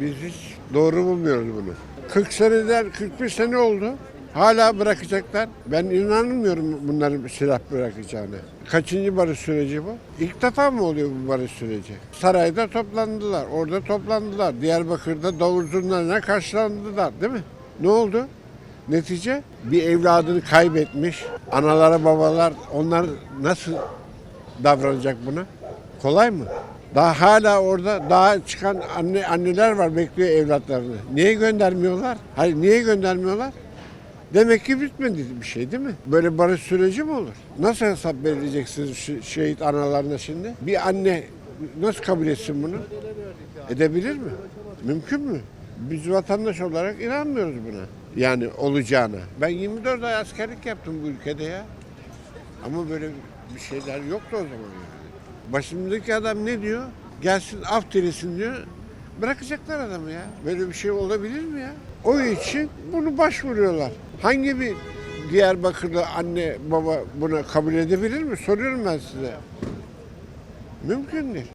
Biz hiç doğru bulmuyoruz bunu. 40 seneden 41 sene oldu. Hala bırakacaklar. Ben inanmıyorum bunların silah bırakacağını. Kaçıncı barış süreci bu? İlk defa mı oluyor bu barış süreci? Sarayda toplandılar, orada toplandılar. Diyarbakır'da davul zurnalarına karşılandılar değil mi? Ne oldu? Netice bir evladını kaybetmiş. Analara babalar onlar nasıl davranacak buna? Kolay mı? Daha hala orada daha çıkan anne anneler var bekliyor evlatlarını. Niye göndermiyorlar? Hayır niye göndermiyorlar? Demek ki bitmedi bir şey değil mi? Böyle barış süreci mi olur? Nasıl hesap vereceksiniz şehit analarına şimdi? Bir anne nasıl kabul etsin bunu? Edebilir mi? Mümkün mü? Biz vatandaş olarak inanmıyoruz buna. Yani olacağına. Ben 24 ay askerlik yaptım bu ülkede ya. Ama böyle bir şeyler yoktu o zaman yani. Başımdaki adam ne diyor? Gelsin af dilesin diyor. Bırakacaklar adamı ya. Böyle bir şey olabilir mi ya? O için bunu başvuruyorlar. Hangi bir Diyarbakırlı anne baba buna kabul edebilir mi? Soruyorum ben size. Mümkün değil.